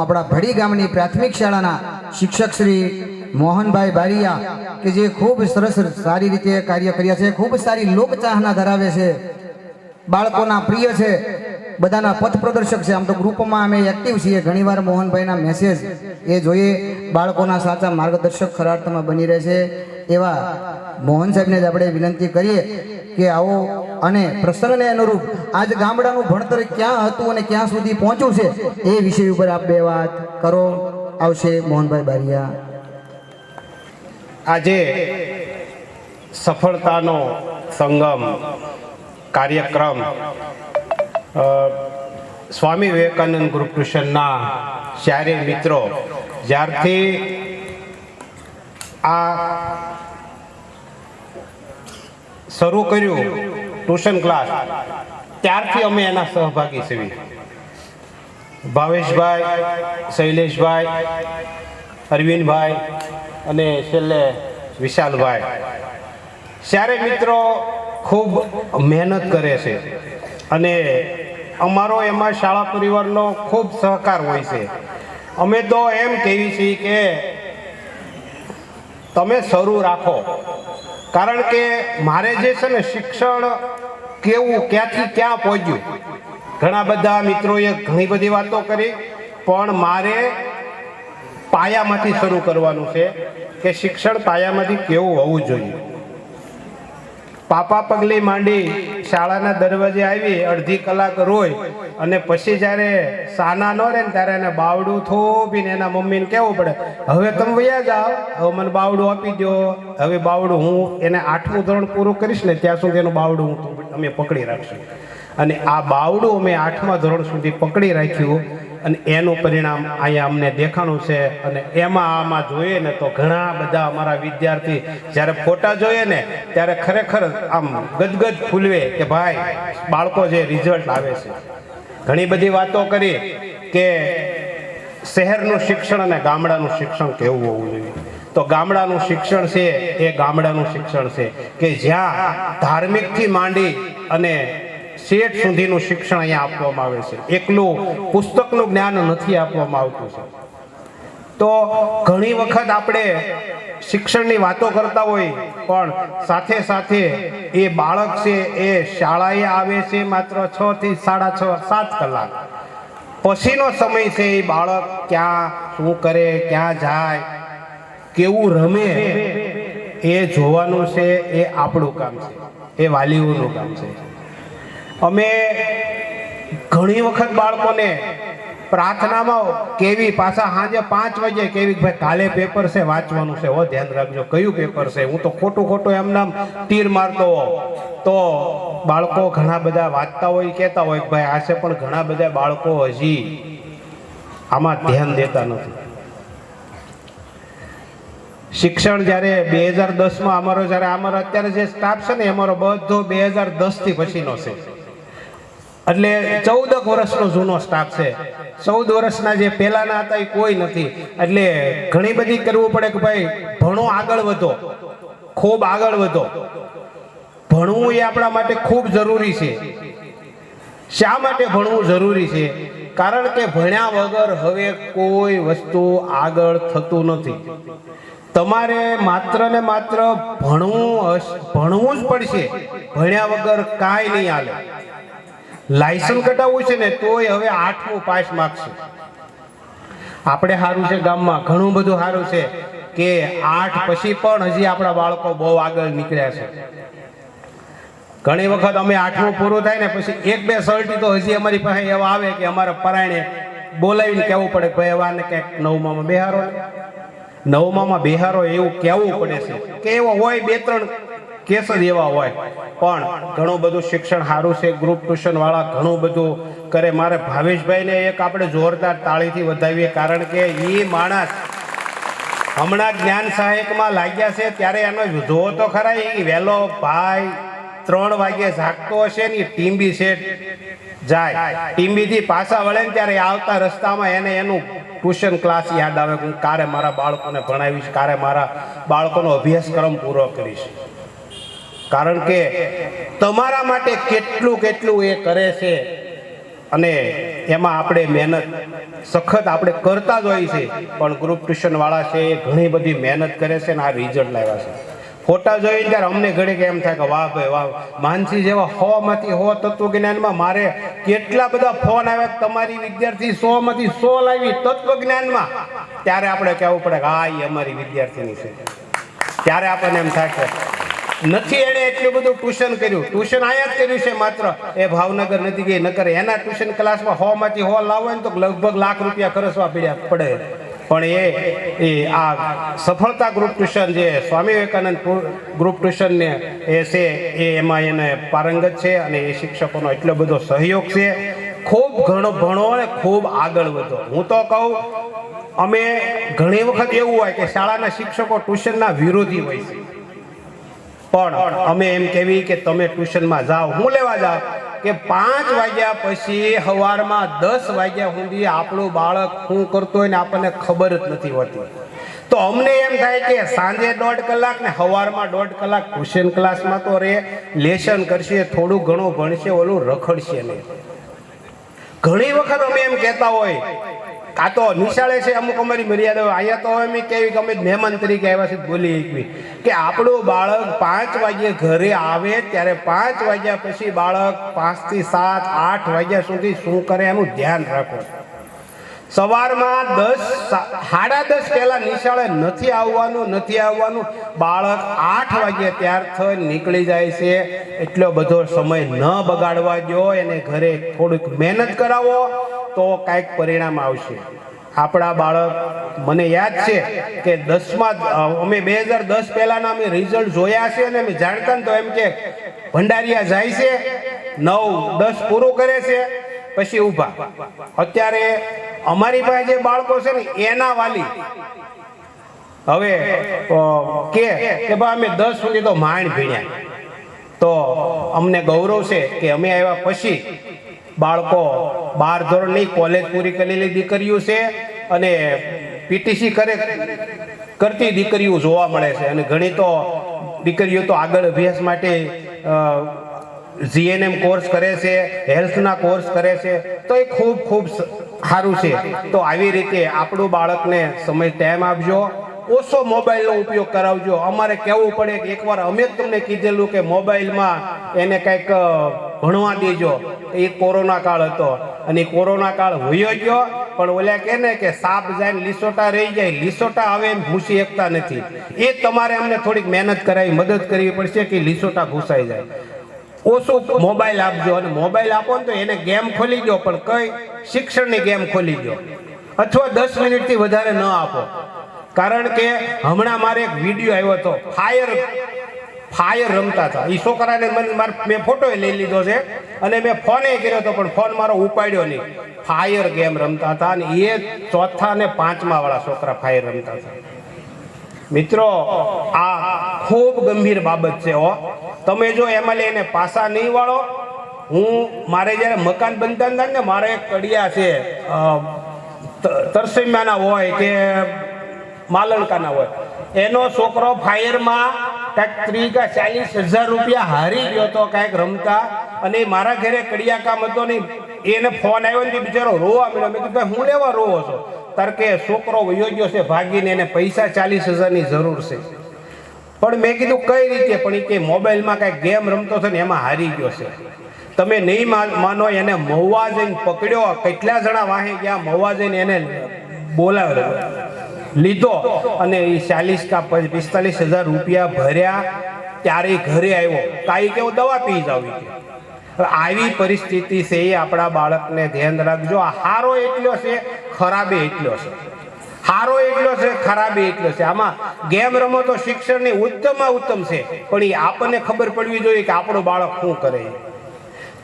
આપણા ભડી ગામની પ્રાથમિક શાળાના શિક્ષક શ્રી મોહનભાઈ બારિયા કે જે ખૂબ સરસ સારી રીતે કાર્ય કર્યા છે, ખૂબ સારી લોકચાહના ધરાવે છે, બાળકોના પ્રિય છે, બધાના પથ પ્રદર્શક છે. આમ તો ગ્રુપમાં અમે એક્ટિવ છીએ. ઘણીવાર મોહનભાઈના મેસેજ એ જોઈએ બાળકોના સાચા માર્ગદર્શક ખરા અર્થમાં બની રહે છે. એવા મોહન સાહેબને જ આપણે વિનંતી કરીએ કે આવો અને પ્રસંગને અનુરૂપ આજ ગામડાનું ભણતર ક્યાં હતું અને ક્યાં સુધી પહોંચ્યું છે એ વિષય ઉપર આપ બે વાત કરો. આવશે મોહનભાઈ બારિયા. આજે સફળતાનો સંગમ, કાર્યક્રમ સ્વામી વિવેકાનંદ ગુરુકૃષ્ણના ચારે મિત્રો જ્યારથી આ શરૂ કર્યું ટ્યુશન ક્લાસ. ત્યારથી અમે એના સહભાગી છીએ. ભાવેશભાઈ, શૈલેષભાઈ, અરવિંદભાઈ અને છેલ્લે વિશાલભાઈ. ત્યારે મિત્રો ખૂબ મહેનત કરે છે અને અમારો એમાં શાળા પરિવારનો ખૂબ સહકાર હોય છે. અમે તો એમ કહીએ છીએ કે તમે શરૂ રાખો. કારણ કે મારે જે છે ને શિક્ષણ કેવું, ક્યાંથી ક્યાં પહોંચ્યું? ઘણા બધા મિત્રોએ ઘણી બધી વાતો કરી, પણ મારે પાયામાંથી શરૂ કરવાનું છે કે શિક્ષણ પાયામાંથી કેવું હોવું જોઈએ. પાપા પગલી માંડી શાળાના દરવાજે આવી અડધી કલાક રોય અને પછી જ્યારે સાના ન રહે ને ત્યારે એને બાવડું થોપીને એના મમ્મીને કહેવું પડે, હવે તમે વયા જાઓ. હવે મને બાવડું આપી દો હવે બાવડું હું એને આઠમું ધોરણ પૂરું કરીશ ને ત્યાં સુધી એનું બાવડું હું અમે પકડી રાખશું. અને આ બાવડું અમે આઠમા ધોરણ સુધી પકડી રાખ્યું. અને એનું પરિણામ અહીંયા અમને દેખાણું છે. અને એમાં આમાં જોઈએ ને તો ઘણા બધા અમારા વિદ્યાર્થી જ્યારે ફોટા જોઈએ ને, ત્યારે ખરેખર આમ ગદગદ ફૂલવે કે ભાઈ, બાળકો જે રિઝલ્ટ આવે છે. ઘણી બધી વાતો કરી કે શહેરનું શિક્ષણ અને ગામડાનું શિક્ષણ કેવું હોવું જોઈએ. તો ગામડાનું શિક્ષણ છે એ ગામડાનું શિક્ષણ છે કે જ્યાં ધાર્મિકથી માંડી અને શેઠ સુધીનું શિક્ષણ અહીંયા આપવામાં આવે છે. એકલું પુસ્તકનું જ્ઞાન નથી આપવામાં આવતું છે. તો ઘણી વખત આપણે શિક્ષણની વાતો કરતા હોય, પણ સાથે સાથે એ બાળક છે, એ શાળાએ આવે છે માત્ર છ થી સાડા છ, સાત કલાક. પછીનો સમય છે એ બાળક ક્યાં, શું કરે, ક્યાં જાય, કેવું રમે, એ જોવાનું છે, એ આપણું કામ છે. એ વાલીઓનું કામ છે. અમે ઘણી વખત બાળકોને પ્રાર્થનામાં કેવી પાછા સાંજે પાંચ વાગે કેવી ભાઈ કાલે પેપર છે, વાંચવાનું છે. હો, ધ્યાન રાખજો. કયું પેપર છે? હું તો ખોટું ખોટું એમ નામ તીર મારતો હો તો બાળકો ઘણા બધા વાંચતા હોય, કહેતા હોય ભાઈ આ છે, પણ ઘણા બધા બાળકો હજી આમાં ધ્યાન દેતા નથી. શિક્ષણ જ્યારે બે હજાર દસમાં અમારો, જ્યારે અમારો અત્યારે જે સ્ટાફ છે ને અમારો બધો બે હજાર દસથી પછીનો છે. એટલે ચૌદક વર્ષનો જૂનો સ્ટાફ છે. ચૌદ વર્ષના જે પહેલાના હતા એ કોઈ નથી. એટલે ઘણી બધી કરવું પડે કે ભાઈ, ભણો આગળ વધો. ખૂબ આગળ વધો. ભણવું એ આપણા માટે ખૂબ જરૂરી છે. શા માટે ભણવું જરૂરી છે? કારણ કે ભણ્યા વગર હવે કોઈ વસ્તુ આગળ થતું નથી. તમારે માત્ર ને માત્ર ભણવું ભણવું જ પડશે. ભણ્યા વગર કાંઈ નહીં હાલે. લાયસન્સ કઢાવવું છે ને, તોય હવે આઠમું પાસ માગશે આપણે સારું છે ગામમાં, ઘણું બધું સારું છે કે આઠ પછી પણ હજી આપણા બાળકો બહુ આગળ નીકળ્યા છે. ઘણી વખત અમે આઠમું પૂરું થાય ને, પછી એક બે સર્ટી તો હજી અમારી પાસે એવા આવે કે અમારા પરાયણે બોલાવીને કહેવું પડે ભાઈ એવાને ક્યાંક નવમામાં બેહારો નવમામાં બેહારો એવું કહેવું પડે છે. કે એવો હોય બે ત્રણ કેસ જ એવા હોય. પણ ઘણું બધું શિક્ષણ સારું છે. ગ્રુપ ટ્યુશન વાળા ઘણું બધું કરે. મારે ભાવેશભાઈને એક આપણે જોરદાર તાળીથી વધાવીએ કારણ કે એ માણસ હમણાં જ્ઞાન સહાયકમાં લાગ્યા છે. ત્યારે એનો જોવો તો ખરા. એ વહેલો ભાઈ ત્રણ વાગે જાગતો હશે ને ટીમ્બી સેટ જાય. ટીમ્બીથી પાછા વળે ને ત્યારે આવતા રસ્તામાં એને એનું ટ્યુશન ક્લાસ યાદ આવે હું કારે મારા બાળકોને ભણાવીશ, કારે મારા બાળકોનો અભ્યાસક્રમ પૂરો કરીશ. કારણ કે તમારા માટે કેટલું કેટલું એ કરે છે અને એમાં આપણે મહેનત સખત આપણે કરતા જ હોઈએ છીએ. પણ ગ્રુપ ટ્યુશનવાળા છે, એ ઘણી બધી મહેનત કરે છે અને આ રિઝલ્ટ લાવ્યા છે. ફોટા જોઈએ ત્યારે અમને ઘડીક એમ થાય કે વાહ ભાઈ, વાહ. માનસી જેવા હો માંથી હો તત્વજ્ઞાનમાં મારે કેટલા બધા ફોન આવ્યા તમારી વિદ્યાર્થી સો માંથી સો લાવી તત્વજ્ઞાનમાં. ત્યારે આપણે કહેવું પડે કે હા એ અમારી વિદ્યાર્થીની છે. ત્યારે આપણને એમ થાય કે નથી એણે એટલું બધું ટ્યુશન કર્યું. ટ્યુશન આયા જ કર્યું છે માત્ર. એ ભાવનગર નથી ગઈ, નકર એના ટ્યુશન ક્લાસમાં હો માંથી હો લાવો ને તો લગભગ લાખ રૂપિયા ખર્ચવા પડ્યા પડે. પણ એ એ આ સફળતા ગ્રુપ ટ્યુશન જે સ્વામી વિવેકાનંદ ગ્રુપ ટ્યુશન ને એ છે, એ એમાં એને પારંગત છે અને એ શિક્ષકોનો એટલો બધો સહયોગ છે. ખૂબ ઘણો ભણો અને ખૂબ આગળ વધો. હું તો કહું, અમે ઘણી વખત એવું હોય કે શાળાના શિક્ષકો ટ્યુશનના વિરોધી હોય છે. પણ અમે એમ કેવી કે તમે ટ્યુશનમાં જાઓ. હું લેવા જાઓ કે પાંચ વાગ્યા પછી સવારમાં દસ વાગ્યા સુધી આપણું બાળક શું કરતો હોય ને આપણને ખબર જ નથી હોતી. તો અમને એમ થાય કે સાંજે દોઢ કલાક ને સવારમાં દોઢ કલાક ટ્યુશન ક્લાસમાં તો રે લેસન કરશે, થોડું ઘણું ભણશે, ઓલું રખડશે નહીં. ઘણી વખત અમે એમ કહેતા હોય, કાં તો નિશાળે છે અમુક અમારી મર્યાદા હોય. અહીંયા તો અમે કેવી અમે મહેમાન તરીકે આવ્યા છે બોલી એકવી કે આપણું બાળક પાંચ વાગ્યે ઘરે આવે, ત્યારે પાંચ વાગ્યા પછી બાળક પાંચથી સાત, આઠ વાગ્યા સુધી શું કરે એનું ધ્યાન રાખો. સવારમાં દસ સાડા દસ પહેલા નિશાળે નથી આવવાનું નથી આવવાનું. બાળક આઠ વાગે ત્યાર થઈ નીકળી જાય છે. એટલો બધો સમય ન બગાડવા દો, એને ઘરે થોડીક મહેનત કરાવો, તો કાંઈક પરિણામ આવશે. આપણા બાળક, મને યાદ છે કે દસમાં અમે બે હજાર દસ પહેલાના અમે રિઝલ્ટ જોયા છે અને અમે જાણતા તો એમ કે ભંડારિયા જાય છે, નવ, દસ પૂરું કરે છે, પછી ઊભા. અત્યારે અમારી પાસે જે બાળકો છે ને, એના વાલી. હવે કે કે ભાઈ અમે દસ સુધી તો માંડ ભીણ્યા. તો અમને ગૌરવ છે કે અમે આવ્યા પછી બાળકો બાર ધોરણની કોલેજ પૂરી કરેલી દીકરીઓ છે અને પીટીસી કરે કરતી દીકરીઓ જોવા મળે છે. અને ઘણી તો દીકરીઓ તો આગળ અભ્યાસ માટે જીએનએમ કોર્સ કરે છે હેલ્થના કોર્સ કરે છે, તો એ ખૂબ ખૂબ સારું છે. તો આવી રીતે આપણું બાળકને સમય ટાઈમ આપજો. ઓછો મોબાઈલનો ઉપયોગ કરાવજો. અમારે કહેવું પડે કે એકવાર અમે તમને કીધેલું કે મોબાઈલમાં એને કંઈક ભણવા દેજો. એ કોરોના કાળ હતો. અને કોરોના કાળ હોયો ગયો, પણ ઓલા કે ને કે સાપ જાય લીસોટા રહી જાય. લીસોટા હવે એમ ભૂસી શકતા નથી. એ તમારે અમને થોડીક મહેનત કરાવી, મદદ કરવી પડશે કે લીસોટા ભૂસાઈ જાય. ઓછું મોબાઈલ આપજો અને મોબાઈલ આપો ને તો એને ગેમ ખોલી દો પણ કઈ શિક્ષણની ગેમ ખોલી દો અથવા દસ મિનિટથી વધારે ન આપો. કારણ કે હમણાં મારે એક વીડિયો આવ્યો હતો. ફાયર ફાયર રમતા હતા. એ છોકરાને મને માર- મેં ફોટો લઈ લીધો છે અને મેં ફોને કર્યો હતો, પણ ફોન મારો ઉપાડ્યો નહીં. ફાયર ગેમ રમતા હતા અને એ ચોથા ને પાંચમા વાળા છોકરા ફાયર રમતા હતા. મિત્રો, આ ખૂબ ગંભીર બાબત છે, હો. તમે જો એમાં એને પાસા નહીં વાળો, હું, મારે જ્યારે મકાન બનતા હતા ને, મારે કડિયા છે તરસીમાના હોય કે માલણકાના હોય, એનો છોકરો ફાયરમાં કાંઈક ત્રીસ કે ચાલીસ હજાર રૂપિયા હારી ગયો હતો કાંઈક રમતા અને મારા ઘરે કડિયા કામ હતો નહીં એને ફોન આવ્યો ને બિચારો રોવા મળ્યો મેં કીધું, ભાઈ, હું લેવા રોવો છો? તાર કે, છોકરો વયો ગયો છે, ભાગીને એને પૈસા ચાલીસ હજારની જરૂર છે. પણ મેં કીધું કઈ રીતે? પણ એ કે મોબાઈલમાં કાંઈ ગેમ રમતો છે ને એમાં હારી ગયો છે. તમે નહીં માન- એને મહુવા જઈને પકડ્યો, કેટલા જણા વાહે ગયા, મહુવા જઈને એને બોલાવ્યો. લીધો અને એ ચાલીસ કા પિસ્તાલીસ હજાર રૂપિયા ભર્યા, ત્યારે ઘરે આવ્યો. કાંઈ કેવો દવા પી જાવ આવી પરિસ્થિતિ છે એ આપણા બાળકને ધ્યાન રાખજો. આ હારો એટલો છે, ખરાબે એટલો છે. હારો એટલો છે, ખરાબી એટલો છે. આમાં ગેમ રમો તો શિક્ષણની ઉત્તમમાં ઉત્તમ છે. પણ એ આપણને ખબર પડવી જોઈએ કે આપણું બાળક શું કરે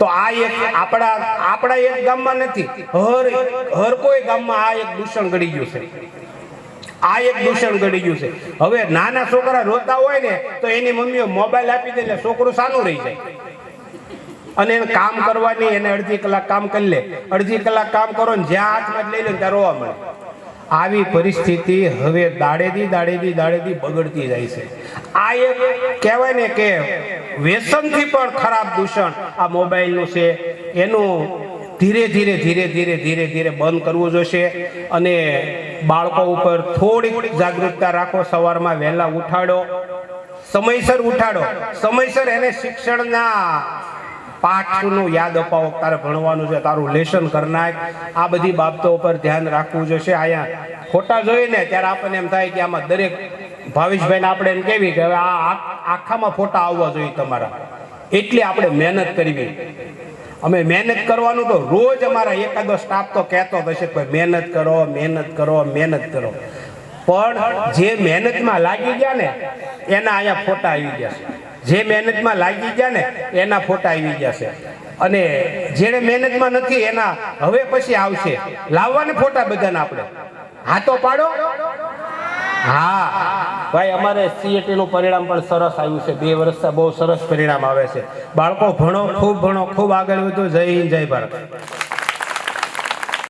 તો આ એક આપણા આપણા એક ગામમાં નથી, હર હર કોઈ ગામમાં આ એક દૂષણ ગળી ગયું છે. આ એક દૂષણ ગળી ગયું છે. હવે નાના છોકરા રોતા હોય ને, તો એની મમ્મીઓ મોબાઈલ આપી દે એટલે છોકરું સાનું રહી જાય. અને એને કામ કરવાની, એને અડધી કલાક કામ કરી લે. અડધી કલાક કામ કરો ને જ્યાં હાથમાં લઈ લે ત્યાં રોવા મળે. આવી પરિસ્થિતિ હવે દાડેથી દાડેથી દાડેથી બગડતી જાય છે. આ એક કહેવાય ને કે વ્યસનથી પણ ખરાબ દૂષણ આ મોબાઈલનું છે. એનું ધીરે ધીરે ધીરે ધીરે ધીરે ધીરે બંધ કરવું જોશે અને બાળકો ઉપર થોડીક જાગૃતતા રાખો. સવારમાં વહેલા ઉઠાડો, સમયસર ઉઠાડો. સમયસર એને શિક્ષણના પાઠનું યાદ અપાવો, તારે ભણવાનું છે, તારું લેશન કરનાર આ બધી બાબતો ઉપર ધ્યાન રાખવું જોશે. અહીંયા ફોટા જોઈએ ને ત્યારે આપણને એમ થાય કે આમાં દરેક ભાવેશભાઈને આપણે એમ કેવી કે હવે આ- આખામાં ફોટા આવવા જોઈએ તમારા. એટલી આપણે મહેનત કરવી. અમે મહેનત કરવાનું તો રોજ અમારા એકાદો સ્ટાફ તો કહેતો હશે કે મહેનત કરો મહેનત કરો મહેનત કરો. પણ જે મહેનતમાં લાગી ગયા ને, એના અહીંયા ફોટા આવી ગયા છે. જે મહેનતમાં લાગી ગયા ને, એના ફોટા આવી ગયા છે. અને જેને મહેનતમાં નથી, એના હવે પછી આવશે. લાવવાને ફોટા બધાને આપણે. હા તો પાડો. હા. ભાઈ, અમારે સીએટી નું પરિણામ પણ સરસ આવ્યું છે. બે વર્ષથી બહુ સરસ પરિણામ આવે છે. બાળકો ભણો, ખૂબ ભણો, ખૂબ આગળ વધો. જય હિન્દ, જય ભારત.